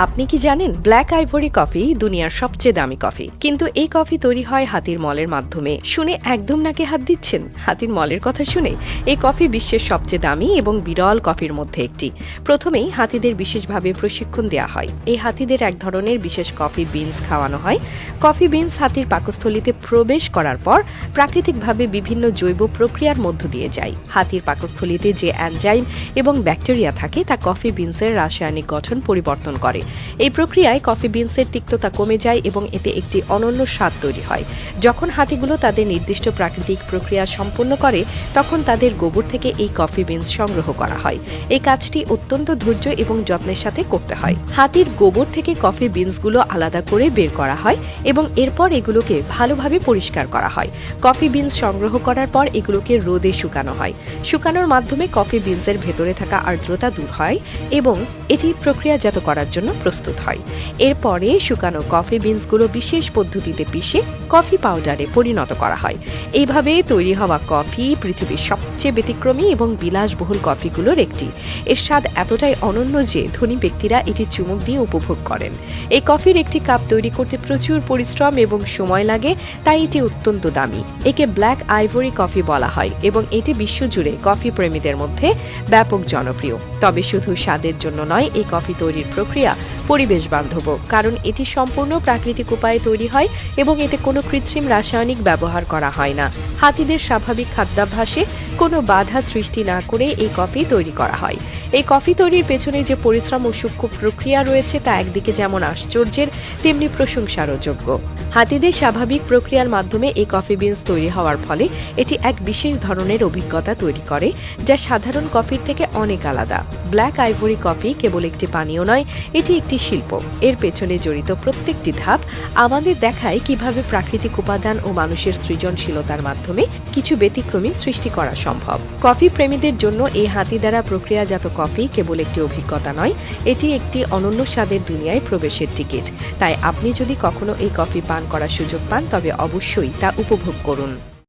আপনি কি জানেন ব্ল্যাক আইভরি কফি দুনিয়ার সবচেয়ে দামি কফি কিন্তু এই কফি তৈরি হয় হাতির মলের মাধ্যমে। শুনে একদম নাকে হাত দিচ্ছেন? হাতির মলের কথা শুনে এই কফি বিশ্বের সবচেয়ে দামি এবং বিরল কফির মধ্যে একটি। প্রথমেই হাতিদের বিশেষভাবে প্রশিক্ষণ দেওয়া হয়। এই হাতিদের এক ধরনের বিশেষ কফি বিনস খাওয়ানো হয়। কফি বিনস হাতির পাকস্থলিতে প্রবেশ করার পর প্রাকৃতিকভাবে বিভিন্ন জৈব প্রক্রিয়ার মধ্য দিয়ে যায়। হাতির পাকস্থলিতে যে অ্যানজাইম এবং ব্যাকটেরিয়া থাকে, তা কফি বিনসের রাসায়নিক গঠন পরিবর্তন করে। এই প্রক্রিয়ায় কফি বিনসের তিক্ততা কমে যায় এবং এতে একটি অনন্য স্বাদ তৈরি হয়। যখন হাতিগুলো তাদের নির্দিষ্ট প্রাকৃতিক প্রক্রিয়া সম্পন্ন করে, তখন তাদের গোবর থেকে এই কফি বিনস সংগ্রহ করা হয়। এই কাজটি অত্যন্ত ধৈর্য এবং যত্নের সাথে করতে হয়। হাতির গোবর থেকে কফি বিনসগুলো আলাদা করে বের করা হয় এবং এরপর এগুলোকে ভালোভাবে পরিষ্কার করা হয়। কফি বিনস সংগ্রহ করার পর এগুলোকে রোদে শুকানো হয়। শুকানোর মাধ্যমে কফি বিনসের ভেতরে থাকা আর্দ্রতা দূর হয় এবং এটি প্রক্রিয়াজাত করার জন্য প্রস্তুত হয়। এরপরে শুকানো কফি বিনসগুলো বিশেষ পদ্ধতিতে পিষে কফি পাউডারে পরিণত করা হয়। এইভাবে তৈরি হওয়া কফি পৃথিবীর সবচেয়ে ব্যতিক্রমী এবং বিলাসবহুল কফিগুলোর একটি। এর স্বাদ এতটাই অনন্য যে ধনী ব্যক্তিরা এটি চুমুক দিয়ে উপভোগ করেন। এই কফির একটি কাপ তৈরি করতে প্রচুর পরিশ্রম এবং সময় লাগে, তাই এটি অত্যন্ত দামি। একে ব্ল্যাক আইভরি কফি বলা হয় এবং এটি বিশ্বজুড়ে কফি প্রেমীদের মধ্যে ব্যাপক জনপ্রিয়। তবে শুধু স্বাদের জন্য নয়, এই কফি তৈরির প্রক্রিয়া পরিবেশ বান্ধব। কারণ এটি সম্পূর্ণ প্রাকৃতিক উপায়ে তৈরি হয় এবং এতে কোনো কৃত্রিম রাসায়নিক ব্যবহার করা হয় না। হাতিদের স্বাভাবিক খাদ্যাভ্যাসে কোনো বাধা সৃষ্টি না করে এই কফি তৈরি করা হয়। এই কফি তৈরির পেছনে যে পরিশ্রম ও সূক্ষ্ম প্রক্রিয়া রয়েছে তা একদিকে যেমন আশ্চর্যের, তেমনি প্রশংসারও যোগ্য। হাতিদের স্বাভাবিক প্রক্রিয়ার মাধ্যমে এই কফি বিনস তৈরি হওয়ার ফলে এটি এক বিশেষ ধরনের অভিজ্ঞতা তৈরি করে, যা সাধারণ কফির থেকে অনেক আলাদা। ব্ল্যাক আইভরি কফি কেবল একটি পানীয় নয়, এটি একটি শিল্প। এর পেছনে জড়িত প্রত্যেকটি ধাপ আমাদের দেখায় কীভাবে প্রাকৃতিক উপাদান ও মানুষের সৃজনশীলতার মাধ্যমে কিছু ব্যতিক্রমী সৃষ্টি করা সম্ভব। কফি প্রেমীদের জন্য এই হাতি দ্বারা প্রক্রিয়াজাত কফি কেবল একটি অভিজ্ঞতা নয়, এটি একটি অনন্য স্বাদের দুনিয়ায় প্রবেশের টিকিট। তাই আপনি যদি কখনো এই কফি পান করার সুযোগ পান, তবে অবশ্যই তা উপভোগ করুন।